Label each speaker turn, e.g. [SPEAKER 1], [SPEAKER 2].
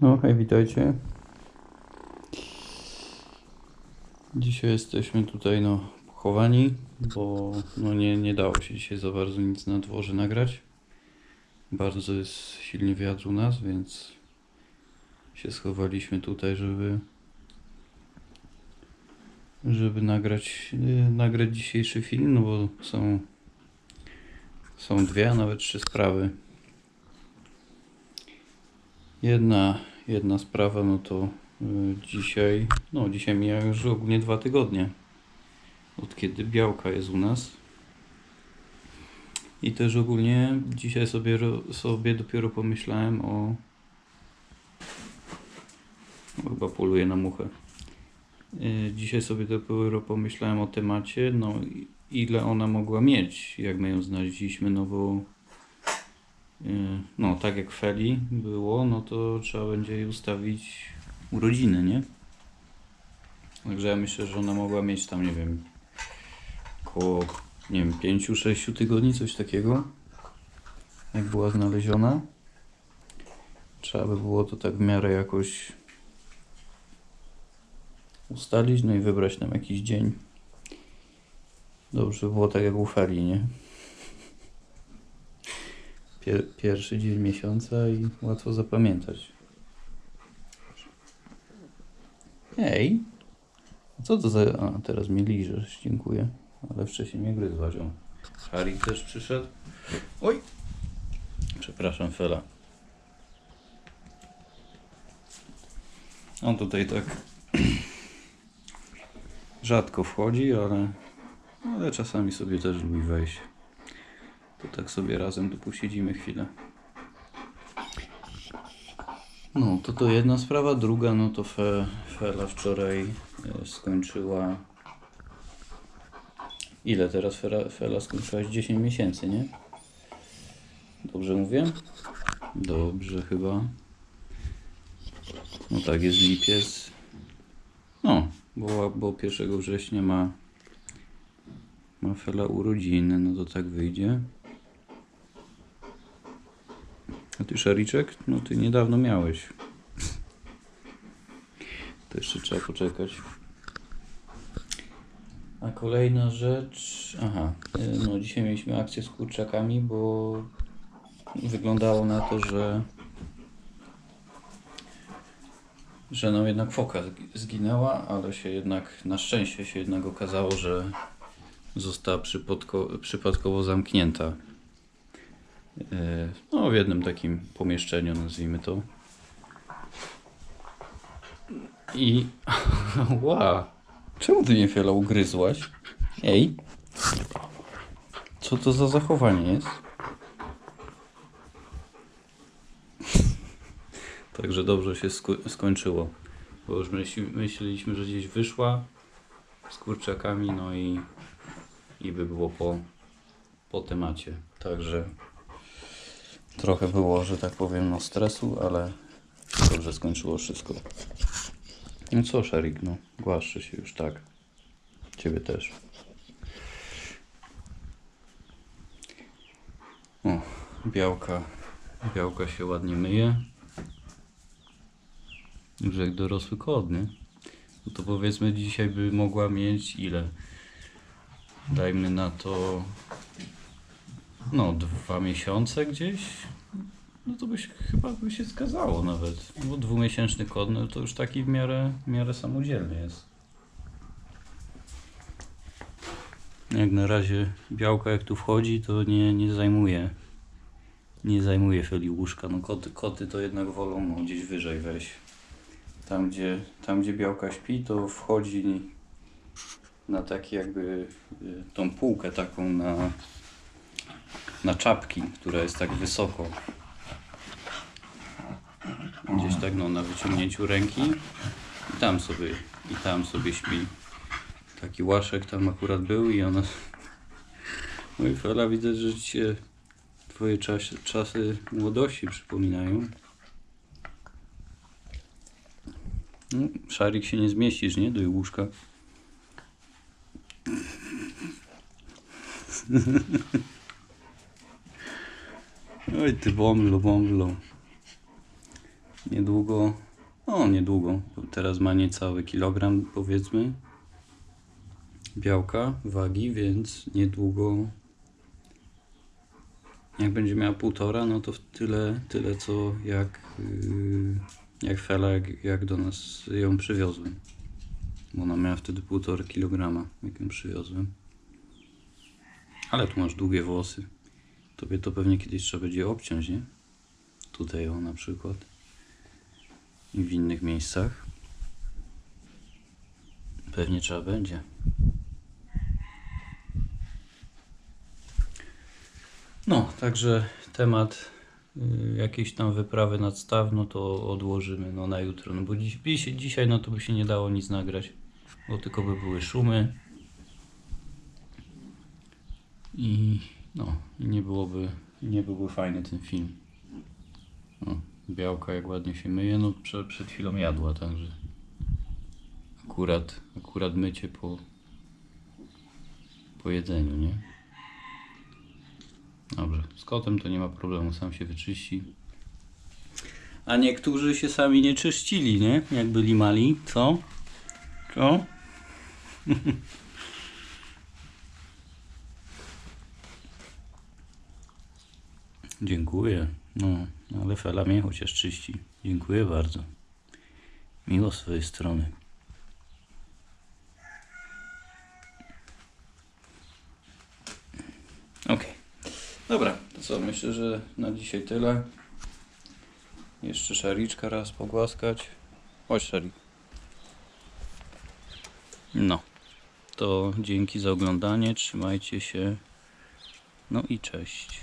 [SPEAKER 1] No hej, witajcie. Dzisiaj jesteśmy tutaj no pochowani, bo no nie, nie dało się dzisiaj za bardzo nic na dworze nagrać. Bardzo jest silny wiatr u nas, więc się schowaliśmy tutaj, żeby żeby nagrać, yy, nagrać dzisiejszy film, no bo są są dwie, a nawet trzy sprawy. Jedna, jedna sprawa, no to y, dzisiaj, no dzisiaj mija już ogólnie dwa tygodnie od kiedy białka jest u nas. I też ogólnie dzisiaj sobie, sobie dopiero pomyślałem o. chyba poluję na muchę. Y, Dzisiaj sobie dopiero pomyślałem o temacie, no ile ona mogła mieć, jak my ją znaleźliśmy, no bo No, tak jak Feli było, no to trzeba będzie jej ustawić urodziny, nie? Także ja myślę, że ona mogła mieć tam, nie wiem, około, nie wiem, 5-6 tygodni, coś takiego, jak była znaleziona. Trzeba by było to tak w miarę jakoś ustalić, no i wybrać nam jakiś dzień. Dobrze by było tak jak u Feli, nie? Pier, pierwszy dzień miesiąca i łatwo zapamiętać. Hej! Co to za... A, teraz mnie liżesz, dziękuję. Ale wcześniej mnie gryzłaś. Harry też przyszedł. Oj! Przepraszam, Fela. On tutaj tak rzadko wchodzi, ale, ale czasami sobie też lubi wejść. To tak sobie razem tu posiedzimy chwilę. No, to to jedna sprawa. Druga, no to Fe, Fela wczoraj e, skończyła... Ile teraz Fela, Fela skończyłaś? 10 miesięcy, nie? Dobrze mówię? Dobrze chyba. No tak, jest lipiec. No, bo, bo 1 września ma, ma Fela urodziny, no to tak wyjdzie. A ty szariczek? No ty niedawno miałeś. To jeszcze trzeba poczekać. A kolejna rzecz. Aha, y, no dzisiaj mieliśmy akcję z kurczakami, bo wyglądało na to, że że no jednak foka zgi- zginęła, ale się jednak, na szczęście się jednak okazało, że została przypadko, przypadkowo zamknięta no, w jednym takim pomieszczeniu, nazwijmy to. I. Ła! Czemu ty mnie Fiela ugryzłaś? Ej! Co to za zachowanie jest? Także dobrze się sko- skończyło. Bo już myśli, myśleliśmy, że gdzieś wyszła z kurczakami, no i, i by było po, po temacie. Także Trochę było, że tak powiem, no stresu, ale dobrze skończyło wszystko. No co, Szarik, no, głaszczy się już tak. Ciebie też. O, białka, białka się ładnie myje. Już jak dorosły kod, nie? No to powiedzmy dzisiaj by mogła mieć ile? Dajmy na to no, dwa miesiące gdzieś. No to by się, chyba by się zgadzało nawet. Bo dwumiesięczny kod, no to już taki w miarę, w miarę samodzielny jest. Jak na razie białka jak tu wchodzi, to nie, nie zajmuje. Nie zajmuje Feli łóżka. No koty, koty to jednak wolą no, gdzieś wyżej wejść. Tam gdzie, tam gdzie białka śpi, to wchodzi na taki jakby y, tą półkę taką na, na czapki, która jest tak wysoko. Gdzieś tak no, na wyciągnięciu ręki i tam sobie, i tam sobie śpi. Taki łaszek tam akurat był i ona... I Fela, widzę, że ci się twoje czasy, czasy młodości przypominają. No, szarik się nie zmieścisz, nie? Do jej łóżka. Oj ty bąblo, bąblo. Niedługo, o niedługo, teraz ma niecały kilogram powiedzmy białka, wagi, więc niedługo jak będzie miała półtora, no to tyle, tyle co jak, yy, jak Fela, jak, jak do nas ją przywiozłem. Bo ona miała wtedy półtora kilograma, jak ją przywiozłem. Ale tu masz długie włosy. Tobie to pewnie kiedyś trzeba będzie obciąć, nie? Tutaj o na przykład. I w innych miejscach. Pewnie trzeba będzie. No, także temat y, jakiejś tam wyprawy nad staw, no to odłożymy no, na jutro. No bo dziś, dzisiaj no to by się nie dało nic nagrać, bo tylko by były szumy. I no, nie byłoby, nie byłby fajny ten film. O, białka jak ładnie się myje, no przed, przed chwilą jadła, także akurat, akurat mycie po, po jedzeniu, nie? Dobrze, z kotem to nie ma problemu, sam się wyczyści. A niektórzy się sami nie czyścili, nie? Jak byli mali, co? Co? Dziękuję. No, ale Fela mnie chociaż czyści. Dziękuję bardzo. Miło z swojej strony. Okej. Dobra, to co? Myślę, że na dzisiaj tyle. Jeszcze szariczka raz pogłaskać. Chodź, szarik. No. To dzięki za oglądanie. Trzymajcie się. No i cześć.